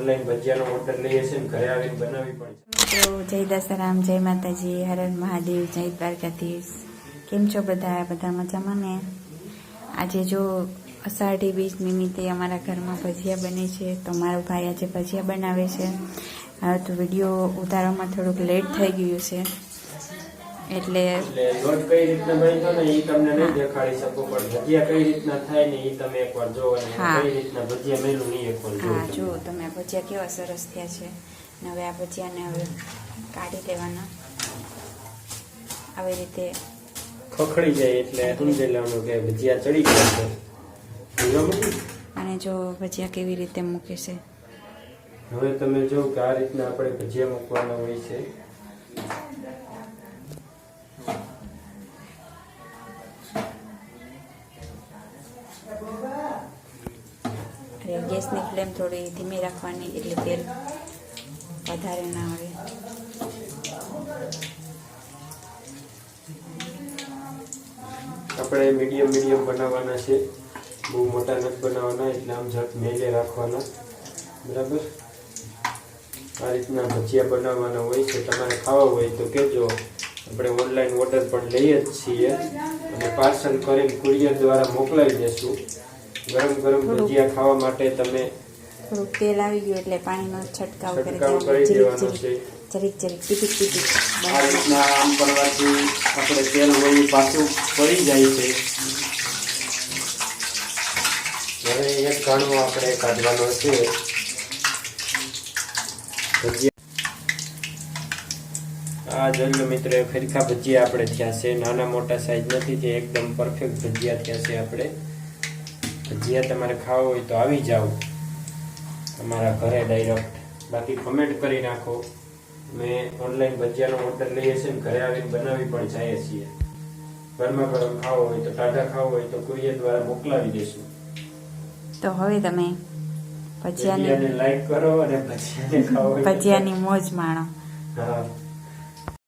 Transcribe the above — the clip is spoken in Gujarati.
ઓનલાઈન ભજીયાનો ઓર્ડર લઈએ છીએ ઘરે આવીને બનાવી પણ છે. જય દશરામ જય માતાજી હર હર મહાદેવ, જય દ્વારકાધીશ. કેમ છો બધા? બધા મજામાં ને? આજે જો અષાઢી બીજ નિમિત્તે અમારા ઘરમાં ભજીયા બને છે, તો મારો ભાઈ આજે ભજીયા બનાવે છે. તો વીડિયો ઉતારવામાં થોડુંક લેટ થઈ ગયું છે. એટલે લોટ કઈ રીતના બાંધ્યો ને એ તમને નહીં દેખાડી શકો પણ ભજીયા કઈ રીતના થાય ને એ તમે એકવાર જો અને કઈ રીતના ભજીયા મેલું નહીં એકવાર જો હા જો તમે ભજીયા કેવા સરસ થયા છે. ને હવે આ ભજીયાને હવે કાઢી દેવાના. આવી રીતે ખખડી જાય એટલે સમજી લેવાનું કે ભજીયા ચડી ગયા છે. અને જો ભજીયા કેવી રીતે મૂકે છે. હવે તમે જો કે આ રીતના આપણે ભજીયા મૂકવાના હોય છે. અને ગેસની ફ્લેમ થોડી ધીમી રાખવાની, એટલે તેલ વધારે ના આવે. આપણે મીડિયમ મીડિયમ બનાવવાના છે. બહુ મોટા નથી બનાવવાના, એટલે આમ ઝટ મેલે રાખવાના. બરાબર? આ રીતના ભજીયા બનાવવાના હોય છે. તમારે ખાવા હોય તો કહેજો. આપણે ઓનલાઈન ઓર્ડર પણ લઈએ જ છીએ. અને પાર્સલ કરીને કુરિયર દ્વારા મોકલાવી દેશું. ગરમ ગરમ ભજીયા ખાવા માટે તમે થોડુંક તેલ આવી ગયું એટલે પાણીનો છંટકાવ કરી દેવાનો. છે. જરીક જરીક ટીપીક ટીપીક. આ રીતના આમ કરવાથી આપણે તેલ હોય પાછું પડી જાય છે. હવે એક ઘાણો આપણે કાઢવાનો છે. ભજીયા. આ જોઈ લો મિત્રો એ ખરખા ભજીયા આપણે થયા છે. નાના મોટા સાઈઝ નથી તે એકદમ પરફેક્ટ ભજીયા થયા છે આપણે. ભજીયા તમારે ખાવા હોય તો આવી જાઓ. તમારા ઘરે ડાયરેક્ટ બાકી કમેન્ટ કરી નાખો. મેં ઓનલાઈન ભજીયાનો ઓર્ડર લઈએ છીએ ને ઘરે આવીને બનાવી પણ જઈએ છીએ. ગરમા ગરમ ખાવો હોય તો ટાઢા ખાવો હોય તો કુરિયર દ્વારા મોકલાવી દેશું. તો હવે તમે ભજીયાની લાઈક કરો અને ભજીયાને ખાવો ભજીયાની મોજ માણો. હા.